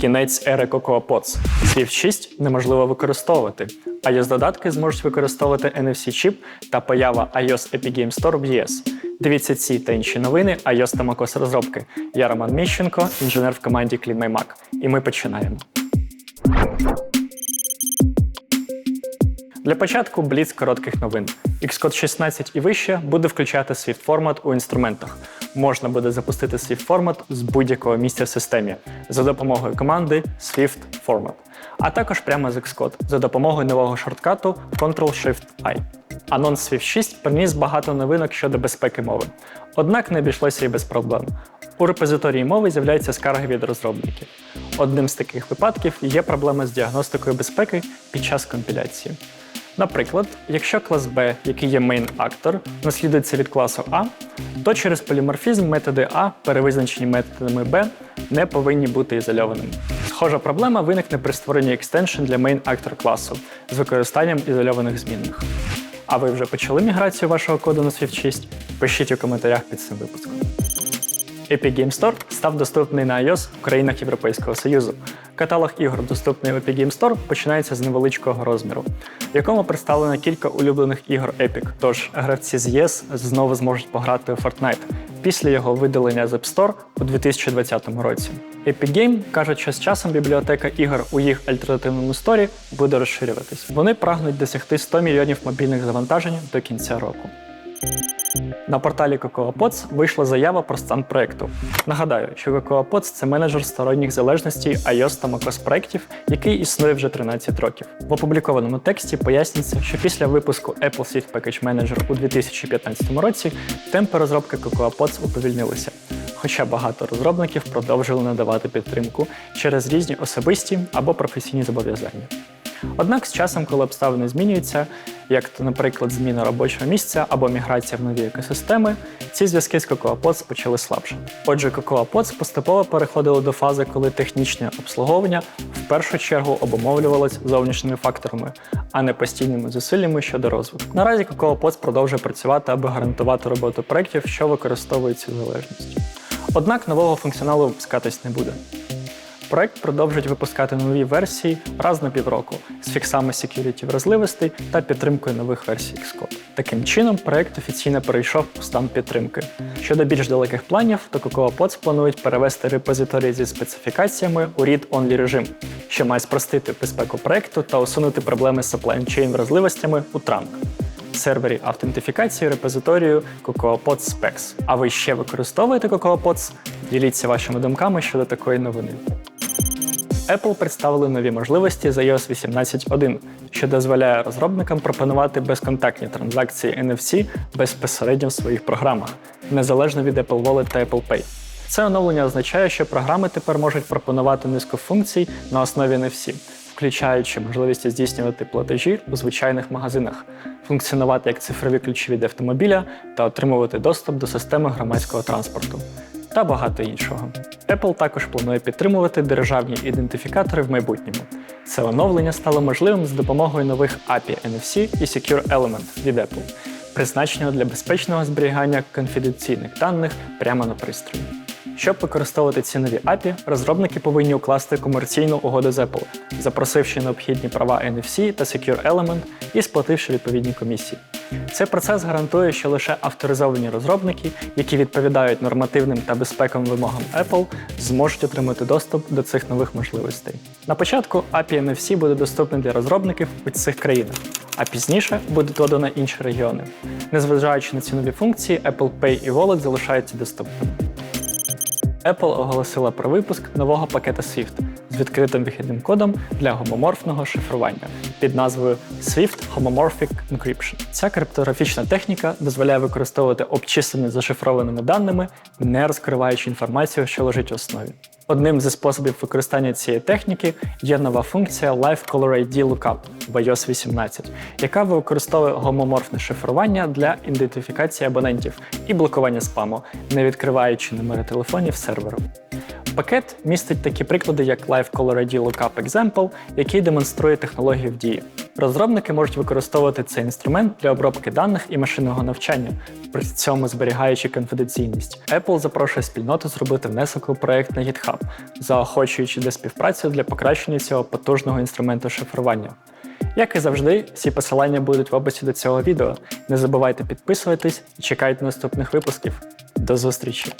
Кінець ери Cocoa Pods. Swift 6 неможливо використовувати. iOS додатки зможуть використовувати NFC-чіп та поява iOS Epic Game Store в ЄС. Дивіться ці та інші новини iOS та macOS розробки. Я Роман Міщенко, інженер в команді Clean My Mac. І ми починаємо. Для початку бліц коротких новин. Xcode 16 і вище буде включати Swift формат у інструментах. Можна буде запустити Swift формат з будь-якого місця в системі за допомогою команди Swift Format, а також прямо з Xcode за допомогою нового шорткату Ctrl-Shift-I. Анонс Swift 6 приніс багато новинок щодо безпеки мови. Однак не обійшлося і без проблем. У репозиторії мови з'являються скарги від розробників. Одним з таких випадків є проблема з діагностикою безпеки під час компіляції. Наприклад, якщо клас B, який є main актор, наслідується від класу А, то через поліморфізм методи А, перевизначені методами B, не повинні бути ізольованими. Схожа проблема виникне при створенні екстеншн для main актор класу з використанням ізольованих змінних. А ви вже почали міграцію вашого коду на Swift 6? Пишіть у коментарях під цим випуском. Epic Game Store став доступний на iOS в країнах Європейського Союзу. Каталог ігор, доступний в Epic Game Store, починається з невеличкого розміру, в якому представлено кілька улюблених ігор Epic. Тож гравці з ЄС знову зможуть пограти у Fortnite після його видалення з App Store у 2020 році. Epic Game кажуть, що з часом бібліотека ігор у їх альтернативному сторі буде розширюватись. Вони прагнуть досягти 100 мільйонів мобільних завантажень до кінця року. На порталі CocoaPods вийшла заява про стан проекту. Нагадаю, що CocoaPods – це менеджер сторонніх залежностей iOS та macOS проєктів, який існує вже 13 років. В опублікованому тексті пояснюється, що після випуску Apple Swift Package Manager у 2015 році темпи розробки CocoaPods уповільнилися. Хоча багато розробників продовжили надавати підтримку через різні особисті або професійні зобов'язання. Однак з часом, коли обставини змінюються, як то, наприклад, зміна робочого місця або міграція в нові екосистеми, ці зв'язки з CocoaPods почали слабше. Отже, CocoaPods поступово переходили до фази, коли технічне обслуговування в першу чергу обумовлювалось зовнішніми факторами, а не постійними зусиллями щодо розвитку. Наразі CocoaPods продовжує працювати, аби гарантувати роботу проєктів, що використовують цю залежність. Однак нового функціоналу випускатись не буде. Проект продовжить випускати нові версії раз на півроку з фіксами security вразливостей та підтримкою нових версій Xcode. Таким чином, проект офіційно перейшов у стан підтримки. Щодо більш далеких планів, то CocoaPods планують перевести репозиторії зі специфікаціями у read-only режим, що має спростити безпеку проекту та усунути проблеми з supply chain вразливостями у Trunk. Сервері автентифікації репозиторію CocoaPods Specs. А ви ще використовуєте CocoaPods? Діліться вашими думками щодо такої новини. Apple представили нові можливості з iOS 18.1, що дозволяє розробникам пропонувати безконтактні транзакції NFC безпосередньо в своїх програмах, незалежно від Apple Wallet та Apple Pay. Це оновлення означає, що програми тепер можуть пропонувати низку функцій на основі NFC, включаючи можливість здійснювати платежі у звичайних магазинах, функціонувати як цифрові ключі від автомобіля та отримувати доступ до системи громадського транспорту та багато іншого. Apple також планує підтримувати державні ідентифікатори в майбутньому. Це оновлення стало можливим з допомогою нових API NFC і Secure Element від Apple, призначеного для безпечного зберігання конфіденційних даних прямо на пристрої. Щоб використовувати ці нові API, розробники повинні укласти комерційну угоду з Apple, запросивши необхідні права NFC та Secure Element і сплативши відповідні комісії. Цей процес гарантує, що лише авторизовані розробники, які відповідають нормативним та безпековим вимогам Apple, зможуть отримати доступ до цих нових можливостей. На початку API NFC буде доступний для розробників у цих країнах, а пізніше буде додано інші регіони. Незважаючи на ці нові функції, Apple Pay і Wallet залишаються доступними. Apple оголосила про випуск нового пакета Swift відкритим вихідним кодом для гомоморфного шифрування під назвою Swift Homomorphic Encryption. Ця криптографічна техніка дозволяє використовувати обчислення зашифрованими даними, не розкриваючи інформацію, що лежить в основі. Одним зі способів використання цієї техніки є нова функція Live Caller ID Lookup в iOS 18, яка використовує гомоморфне шифрування для ідентифікації абонентів і блокування спаму, не відкриваючи номери телефонів серверу. Пакет містить такі приклади, як Live Color ID Lookup Example, який демонструє технологію в дії. Розробники можуть використовувати цей інструмент для обробки даних і машинного навчання, при цьому зберігаючи конфіденційність. Apple запрошує спільноту зробити внесок у проект на GitHub, заохочуючи до співпраці для покращення цього потужного інструменту шифрування. Як і завжди, всі посилання будуть в описі до цього відео. Не забувайте підписуватись і чекайте наступних випусків. До зустрічі!